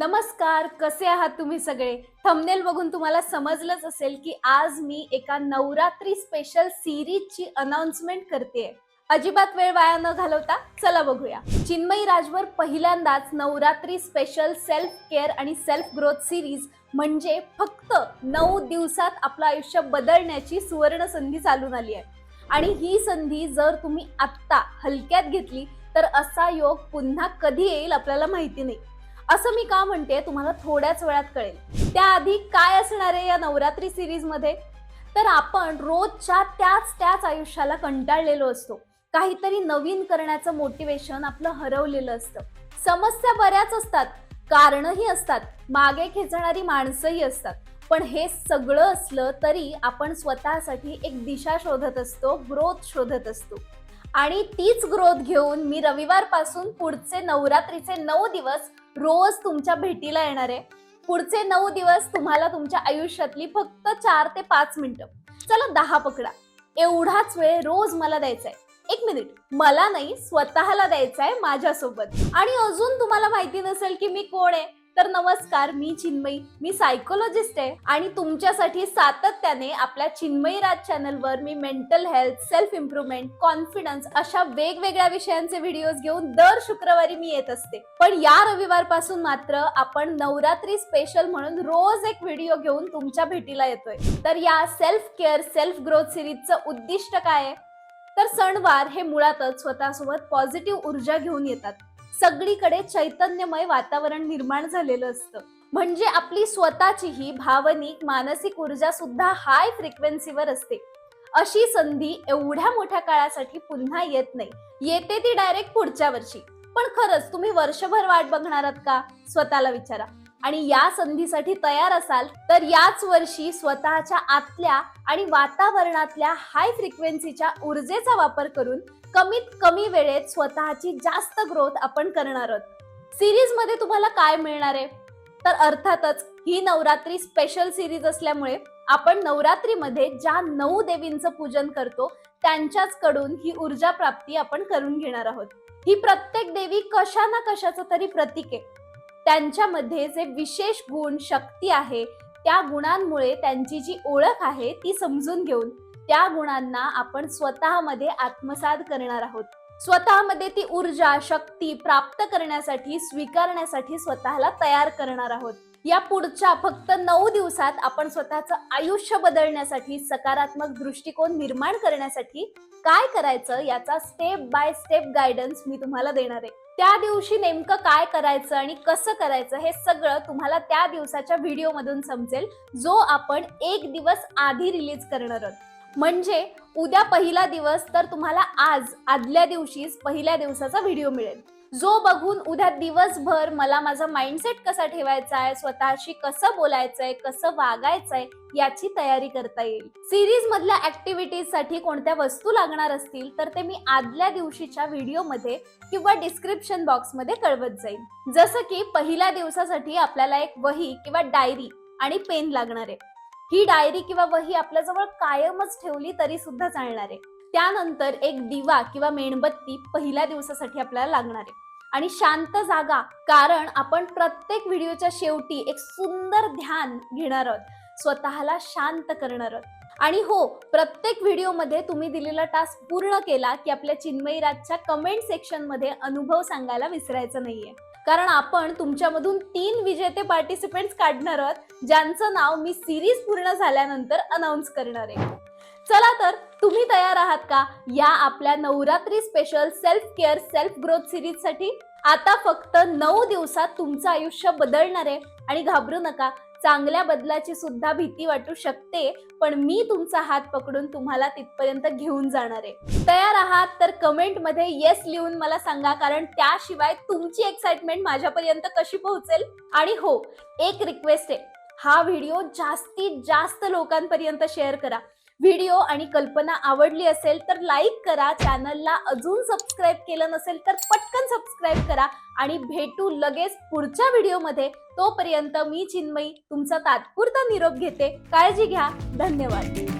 नमस्कार कसे आहात तुम्ही सगळे? थंबनेल बघून तुम्हाला समजलंच असेल की आज मी एका नवरात्री स्पेशल सिरीजची अनाउन्समेंट करते अजिबात वेळ वाया न घालवता चला बघूया. चिन्मयी राजवर पहिल्यांदाच नवरात्री स्पेशल सेल्फ केअर आणि सेल्फ ग्रोथ सिरीज म्हणजे फक्त नऊ दिवसात आपलं आयुष्य बदलण्याची सुवर्ण संधी चालून आली आहे. आणि ही संधी जर तुम्ही आत्ता हलक्यात घेतली तर असा योग पुन्हा कधी येईल आपल्याला माहिती नाही. असं मी का म्हणते तुम्हाला थोड्याच वेळात कळेल. त्याआधी काय असणार आहे या नवरात्री सिरीजमध्ये तर आपण रोजच्या त्याच त्याच आयुष्याला कंटाळलेलो असतो. काहीतरी नवीन करण्याचं मोटिवेशन आपलं हरवलेलं असतं. समस्या बऱ्याच असतात कारणही असतात मागे खेचणारी माणसंही असतात. पण हे सगळं असलं तरी आपण स्वतःसाठी एक दिशा शोधत असतो ग्रोथ शोधत असतो. आणि तीच ग्रोथ घेऊन मी रविवारपासून पुढचे नवरात्रीचे नऊ दिवस रोज तुमच्या भेटीला येणार. आहे पुढचे नऊ दिवस तुम्हाला तुमच्या आयुष्यातली फक्त चार ते पाच मिनिटं. चला दहा पकडा. एवढाच वेळ रोज मला द्यायचा आहे एक मिनिट. मला नाही स्वतःला द्यायचा आहे माझ्यासोबत. आणि अजून तुम्हाला माहिती नसेल की मी कोण आहे. तर नमस्कार मी चिन्मयी. मी सायकोलॉजिस्ट आहे आणि तुमच्यासाठी सातत्याने आपल्या चिन्मयी राज चॅनलवर मी mental health self improvement confidence अशा वेगवेगळ्या विषयांचे व्हिडिओज घेऊन दर शुक्रवारी मी येत असते. पण या रविवारपासून मात्र आपण नवरात्री स्पेशल म्हणून रोज एक व्हिडिओ घेऊन तुमच्या भेटीला येतोय. तर या सेल्फ केअर सेल्फ ग्रोथ सिरीजचं उद्दिष्ट काय आहे? तर सणवार हे मुळातच स्वतःसोबत पॉझिटिव्ह ऊर्जा घेऊन येतात. सगळीकडे चैतन्यमय वातावरण निर्माण झालेलं असतं. म्हणजे आपली स्वतःची ही भावनिक मानसिक ऊर्जा सुद्धा हाय फ्रिक्वेन्सीवर असते. अशी संधी एवढ्या मोठ्या काळासाठी पुन्हा येत नाही. येते ती डायरेक्ट पुढच्या वर्षी. पण खरंच तुम्ही वर्षभर वाट बघणार आहात का? स्वतःला विचारा. आणि या संधीसाठी तयार असाल तर याच वर्षी स्वतःच्या आतल्या आणि वातावरणातल्या हाय फ्रिक्वेन्सीच्या ऊर्जेचा वापर करून कमीत कमी वेळेत स्वतःची जास्त ग्रोथ आपण करणार आहोत. सिरीजमध्ये तुम्हाला काय मिळणार आहे? तर अर्थातच ही नवरात्री स्पेशल सिरीज असल्यामुळे आपण नवरात्रीमध्ये ज्या नऊ देवींचं पूजन करतो त्यांच्याच कडून ही ऊर्जा प्राप्ती आपण करून घेणार आहोत. ही प्रत्येक देवी कशा ना कशाचं तरी प्रतीक आहे. त्यांच्यामध्ये जे विशेष गुण शक्ती आहे त्या गुणांमुळे त्यांची जी ओळख आहे ती समजून घेऊन त्या गुणांना आपण स्वतःमध्ये आत्मसात करणार आहोत. स्वतःमध्ये ती ऊर्जा शक्ती प्राप्त करण्यासाठी स्वीकारण्यासाठी स्वतःला तयार करणार आहोत. या पुढच्या फक्त नऊ दिवसात आपण स्वतःचं आयुष्य बदलण्यासाठी सकारात्मक दृष्टिकोन निर्माण करण्यासाठी काय करायचं याचा स्टेप बाय स्टेप गायडन्स मी तुम्हाला देणार आहे. त्या दिवशी नेमकं काय करायचं आणि कसं करायचं हे सगळं तुम्हाला त्या दिवसाच्या व्हिडिओ मधून समजेल जो आपण एक दिवस आधी रिलीज करणार आहोत. म्हणजे उद्या पहिला दिवस तर तुम्हाला आज आदल्या दिवशीच पहिल्या दिवसाचा व्हिडिओ मिळेल. जो बघून उद्या दिवसभर मला माझा माइंडसेट कसा ठेवायचा आहे स्वतःशी कसं बोलायचंय कसं वागायचंय याची तयारी करता येईल. सिरीज मधल्या ऍक्टिव्हिटीजसाठी कोणत्या वस्तू लागणार असतील तर ते मी आदल्या दिवशीच्या व्हिडिओमध्ये किंवा डिस्क्रिप्शन बॉक्समध्ये कळवत जाईल जसं की पहिल्या दिवसासाठी आपल्याला एक वही किंवा डायरी आणि पेन लागणार आहे. ही डायरी किंवा वही आपल्याजवळ कायमच ठेवली तरी सुद्धा चालणार आहे. त्यानंतर एक दिवा किंवा मेणबत्ती पहिल्या दिवसासाठी आपल्याला लागणार आहे. आणि शांत जागा कारण आपण प्रत्येक व्हिडिओच्या शेवटी एक सुंदर ध्यान घेणार आहोत. स्वतःला शांत करणार आहोत. आणि हो प्रत्येक व्हिडिओमध्ये तुम्ही दिलेला टास्क पूर्ण केला की आपल्या चिन्मयी राजच्या कमेंट सेक्शनमध्ये अनुभव सांगायला विसरायचं नाहीये. कारण आपण तुमच्यामधून तीन विजेते पार्टिसिपेंट्स काढणार आहोत ज्यांचं नाव मी सिरीज पूर्ण झाल्यानंतर अनाऊन्स करणार आहे. चला तर तुम्ही तयार आहात का या आपल्या Navratri special self care self growth सिरीजसाठी आता फक्त नऊ दिवसात तुमचं आयुष्य बदलणार आहे. आणि घाबरू नका चांगल्या बदलाची सुद्धा भीती वाटू शकते पण मी तुमचा हात पकडून तुम्हाला तिथपर्यंत घेऊन जाणार आहे. तयार आहात तर कमेंटमध्ये येस लिहून मला सांगा कारण त्याशिवाय तुमची एक्साइटमेंट माझ्यापर्यंत कशी पोहोचेल? आणि हो एक रिक्वेस्ट आहे. हा व्हिडिओ जास्तीत जास्त लोकांपर्यंत शेअर करा. व्हिडिओ आणि कल्पना आवडली असेल तर लाईक करा. चॅनलला अजून सबस्क्राईब केलं नसेल तर पटकन सबस्क्राईब करा आणि भेटू लगेच पुढच्या व्हिडिओमध्ये. तोपर्यंत मी चिन्मयी तुमचा तात्पुरता निरोप घेते. काळजी घ्या. धन्यवाद.